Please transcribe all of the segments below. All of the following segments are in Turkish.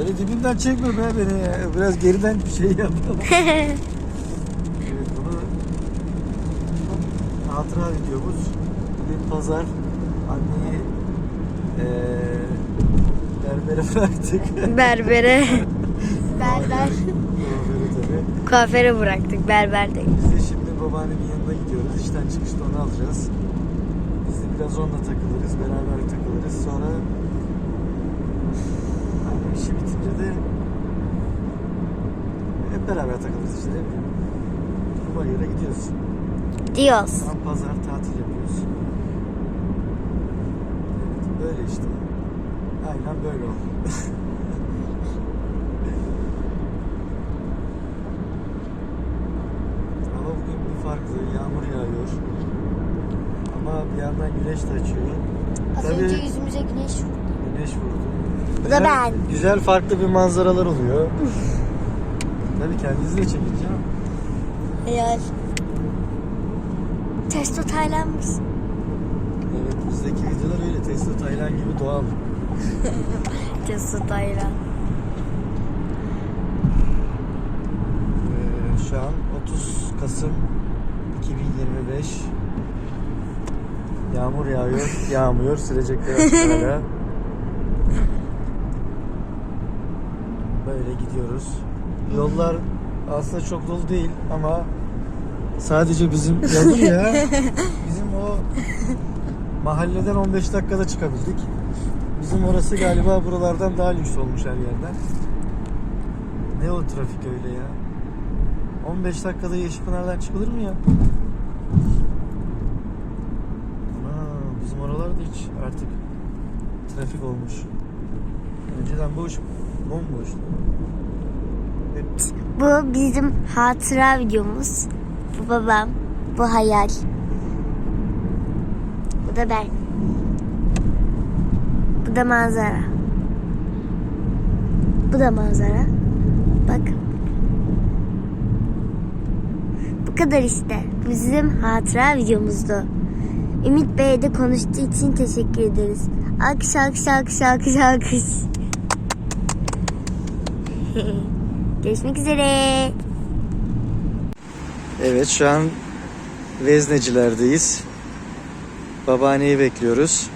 Şöyle dibinden çekme be beni. Biraz geriden bir şey yapalım. evet bunu hatıra videomuz. Bugün pazar. Anneyi eee berbere bıraktık. Berbere. Berber. Kuaföre tabii. Kuaföre bıraktık berberde. Biz de şimdi babaannemin yanına gidiyoruz. İşten çıkışta onu alacağız. Biz de biraz onunla takılırız. Beraber takılırız. Sonra işi bitince de hep beraber takılırız işte. Ne bileyim. Bayır'a gidiyoruz. Diyoruz. Tam pazar tatil yapıyoruz. Evet, böyle işte. Aynen böyle oldu. Hava bugün bir farklı. Yağmur yağıyor. Ama bir yandan güneş de açıyor. Az önce yüzümüze güneş vurdu. Güneş vurdu. Bu da ben. Güzel farklı bir manzaralar oluyor. Tabii kendinizi de çekeceğim. Hayal. Testo Taylan mısın? Evet bizdeki videolar öyle. Tesla Taylan gibi doğal. Testo Taylan. Ee, şu an 30 Kasım 2025 Yağmur yağıyor, yağmıyor, sürecek biraz Böyle gidiyoruz. Yollar aslında çok dolu değil ama sadece bizim yolun ya bizim o mahalleden 15 dakikada çıkabildik. Bizim orası galiba buralardan daha lüks olmuş her yerden. Ne o trafik öyle ya? 15 dakikada Yeşilpınar'dan çıkılır mı ya? Ana bizim oralarda hiç artık trafik olmuş. Önceden boş, bomboştu. Bu bizim hatıra videomuz. Bu babam. Bu hayal. Bu da ben. Bu da manzara. Bu da manzara. Bak. Bu kadar işte. Bizim hatıra videomuzdu. Ümit Bey'e de konuştuğu için teşekkür ederiz. Alkış alkış alkış alkış alkış. Görüşmek üzere. Evet şu an Vezneciler'deyiz. Babaanneyi bekliyoruz.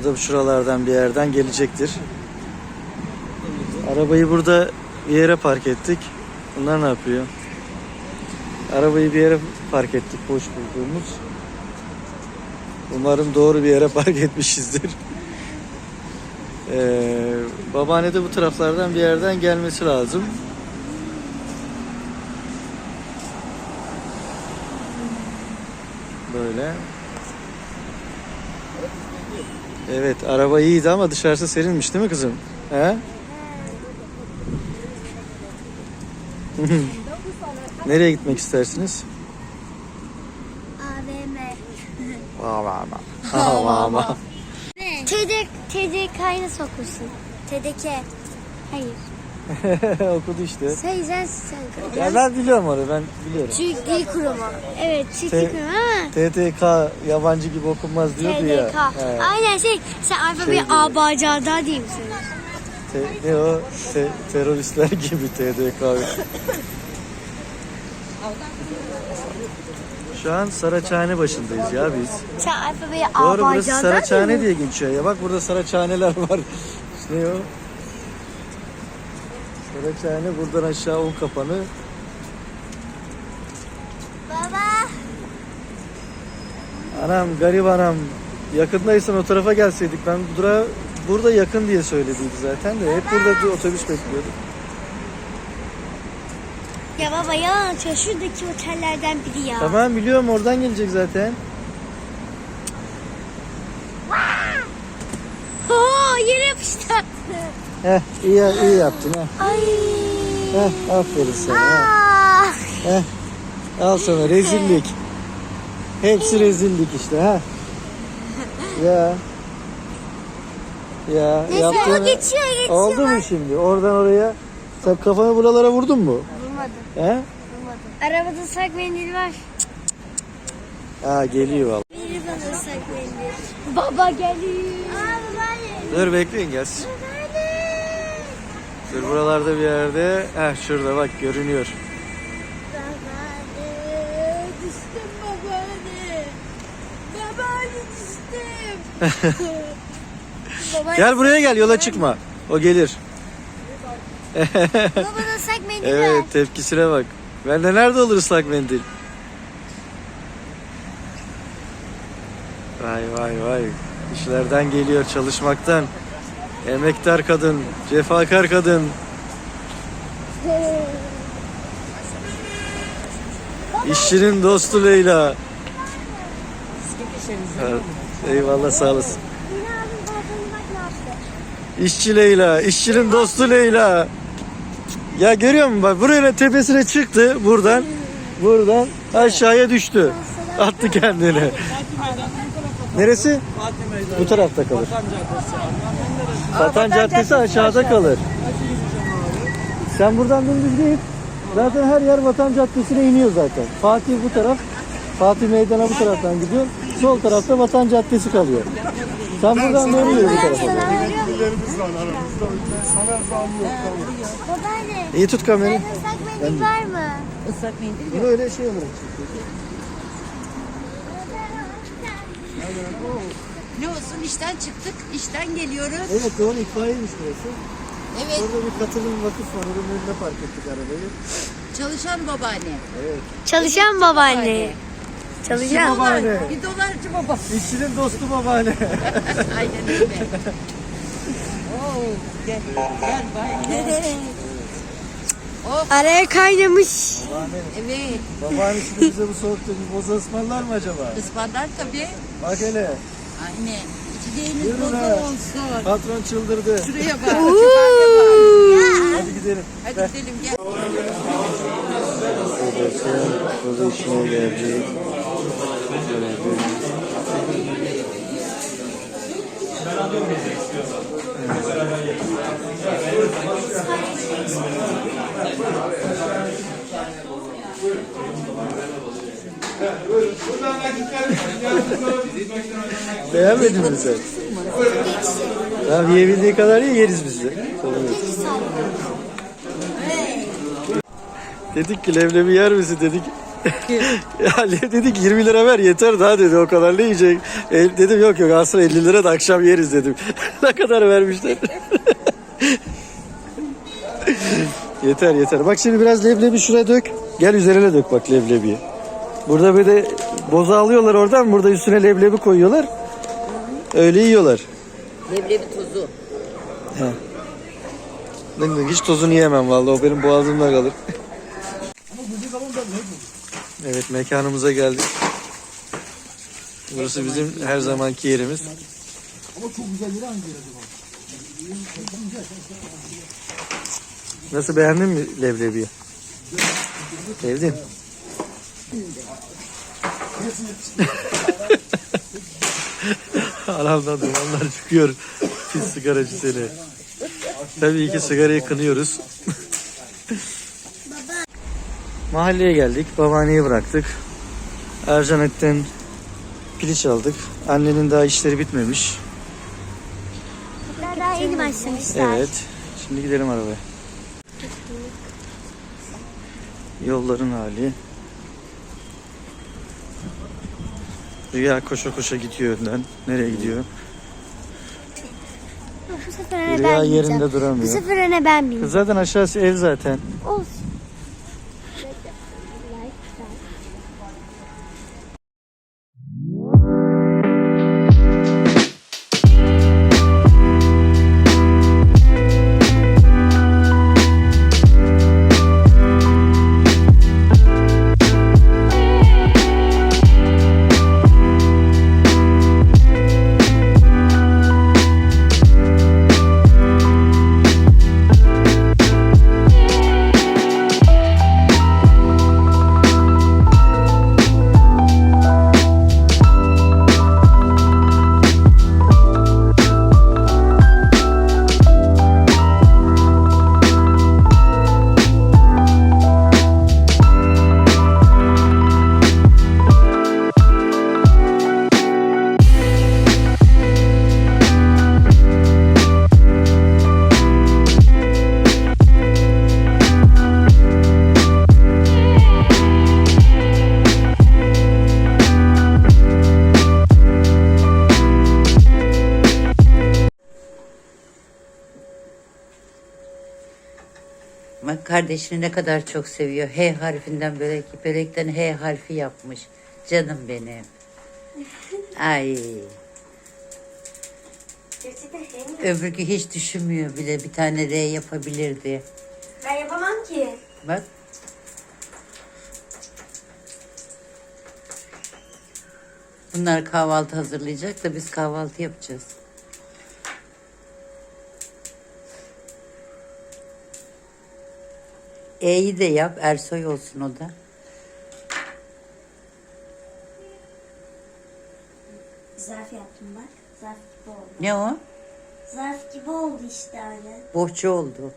O da şuralardan bir yerden gelecektir. Arabayı burada bir yere park ettik. Bunlar ne yapıyor? Arabayı bir yere park ettik boş bulduğumuz. Umarım doğru bir yere park etmişizdir. Ee, babaanne de bu taraflardan bir yerden gelmesi lazım. Böyle. Evet araba iyiydi ama dışarısı serinmiş değil mi kızım? He? Nereye gitmek istersiniz? AVM. Ama ama. Ama TD, TDK'yı sokursun. TDK. Hayır. Okudu işte. Sen sen sen. Ya ben biliyorum onu ben biliyorum. Türk Dil Kurumu. Evet Türk Dil Kurumu ama TTK yabancı gibi okunmaz diyordu ya. TDK. He. Aynen şey sen alfabeyi gibi. A bacağı diyeyim sana. Te- ne o? Te- teröristler gibi TDK. Şu an Saraçhane başındayız ya biz. Doğru burası Saraçhane diye geçiyor ya. Bak burada Saraçhaneler var. Ne o? Saraçhane buradan aşağı un kapanı. Baba. Anam garip anam. Yakındaysan o tarafa gelseydik. Ben bu durağa burada yakın diye söylediydi zaten de. Hep burada otobüs bekliyorduk. Ya baba yalan atıyor. Şuradaki otellerden biri ya. Tamam biliyorum oradan gelecek zaten. Oo yere yapıştı. Heh iyi, iyi yaptın ha. Ay. Heh aferin sana. ha. Ah. Heh. Al sana rezillik. Hepsi rezillik işte ha. Ya. Ya Neyse o yaptığını- geçiyor geçiyor. Oldu mu şimdi? Oradan oraya. Sen kafanı buralara vurdun mu? He? Vurmadım. Arabada ıslak mendil var. Ha geliyor valla. Bana ıslak mendil. Baba geliyor. Dur bekleyin gelsin. Dur buralarda bir yerde. Heh şurada bak görünüyor. Babaanne düştüm babaanne. Babaanne düştüm. Babaanne, Gel buraya gel yola çıkma. O gelir. Baba ver. Evet tepkisine bak. Ben de nerede olur ıslak mendil? Vay vay vay. İşlerden geliyor çalışmaktan. Emektar kadın, cefakar kadın. İşçinin dostu Leyla. Evet, Eyvallah sağ olasın. İşçi Leyla, işçinin dostu Leyla. Ya görüyor musun bak buraya tepesine çıktı buradan. Buradan aşağıya düştü. Attı kendini. Neresi? Bu tarafta kalır. Vatan Caddesi aşağıda kalır. Sen buradan dümdüz git. Zaten her yer Vatan Caddesi'ne iniyor zaten. Fatih bu taraf. Fatih Meydan'a bu taraftan gidiyor. Sol tarafta Vatan Caddesi kalıyor. Sen buradan doğru yürü bu tarafa. doğru. Babaanne. İyi tut kamerayı. Islak mendil var mı? Islak mendil Bunu öyle şey olarak çekiyor. Ne olsun işten çıktık, işten geliyoruz. Evet doğru itfaiyeymiş burası. Evet, Orada bir katılım vakıf var. Onun önüne park ettik arabayı. çalışan babaanne. Evet. Çalışan babaanne. Çalışan. Babaanne. Bir dolarcı baba. İşçinin dostu babaanne. Aynen öyle. Oo, gel, gel bay. Araya kaynamış. babaanne. Evet, Babaanne şimdi bize bu soğukta bir boza ısmarlar mı acaba? ıspanlar tabii. Bak hele. Yürü bol be. olsun. Patron çıldırdı. Şuraya bak, şuraya bak. Hadi gidelim. Hadi gidelim gel. Burası boza işine geldik. Beğenmedin mi sen? Tamam yiyebildiği kadar ye yeriz biz de. Dedik ki leblebi yer misin dedik. Ya le- dedik 20 lira ver yeter daha dedi o kadar ne yiyecek. E, dedim yok yok aslında 50 lira da akşam yeriz dedim. ne kadar vermişler. yeter yeter. Bak şimdi biraz leblebi şuraya dök. Gel üzerine dök bak leblebiyi. Burada bir de boza alıyorlar oradan burada üstüne leblebi koyuyorlar. Öyle yiyorlar. Leblebi tozu. Ben hiç tozunu yemem vallahi o benim boğazımda kalır. evet mekanımıza geldik. Burası bizim her zamanki yerimiz. Nasıl beğendin mi leblebiyi? Sevdin. Aramdan dumanlar çıkıyor. Pis sigaracı seni. Tabii ki sigarayı kınıyoruz. Mahalleye geldik. Babaanneyi bıraktık. Ercanet'ten piliç aldık. Annenin daha işleri bitmemiş. Daha yeni başlamışlar. Evet. Şimdi gidelim arabaya. Yolların hali. Rüya koşa koşa gidiyor önden. Nereye gidiyor? Bu sefer öne Rüya ben yerinde bineceğim. Bu duramıyor. sefer öne ben bineceğim. Zaten aşağısı ev zaten. Olsun. Kardeşini ne kadar çok seviyor. H harfinden börek, börekten H harfi yapmış. Canım benim. Ay. Şey? Öbürkü hiç düşünmüyor bile bir tane R yapabilirdi. Ben yapamam ki. Bak. Bunlar kahvaltı hazırlayacak da biz kahvaltı yapacağız. E'yi de yap. Ersoy olsun o da. Zarf yaptım bak. Zarf gibi oldu. Ne o? Zarf gibi oldu işte öyle. Bohça oldu.